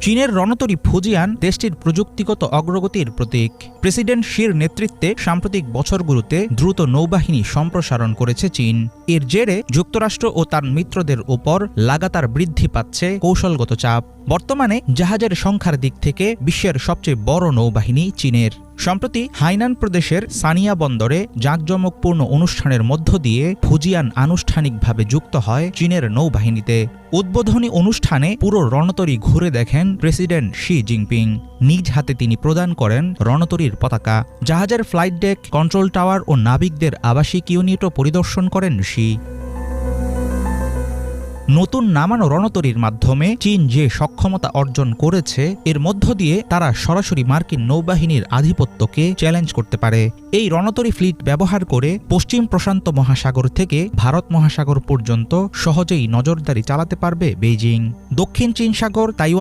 চীনের রণতরী ফুজিয়ান দেশটির প্রযুক্তিগত অগ্রগতির প্রতীক। প্রেসিডেন্ট শির নেতৃত্বে সাম্প্রতিক বছরগুলোতে দ্রুত নৌবাহিনী সম্প্রসারণ করেছে চীন। এর জেরে যুক্তরাষ্ট্র ও তার মিত্রদের ওপর লাগাতার বৃদ্ধি পাচ্ছে কৌশলগত চাপ। বর্তমানে জাহাজের সংখ্যার দিক থেকে বিশ্বের সবচেয়ে বড় নৌবাহিনী চীনের। সম্প্রতি হাইনান প্রদেশের সানিয়া বন্দরে জাঁকজমকপূর্ণ অনুষ্ঠানের মধ্য দিয়ে ফুজিয়ান আনুষ্ঠানিকভাবে যুক্ত হয় চীনের নৌবাহিনীতে। উদ্বোধনী অনুষ্ঠানে পুরো রণতরী ঘুরে দেখেন প্রেসিডেন্ট শি জিনপিং। নিজ হাতে তিনি প্রদান করেন রণতরীর পতাকা। জাহাজের ফ্লাইট ডেক, কন্ট্রোল টাওয়ার ও নাবিকদের আবাসিক ইউনিটও পরিদর্শন করেন শি। নতুন নামানো রণতরীর মাধ্যমে চীন যে সক্ষমতা অর্জন করেছে, এর মধ্য দিয়ে তারা সরাসরি মার্কিন নৌবাহিনীর আধিপত্যকে চ্যালেঞ্জ করতে পারে। এই রণতরী ফ্লিট ব্যবহার করে পশ্চিম প্রশান্ত মহাসাগর থেকে ভারত মহাসাগর পর্যন্ত সহজেই নজরদারি চালাতে পারবে বেইজিং। দক্ষিণ চীন সাগর, তাইওয়ান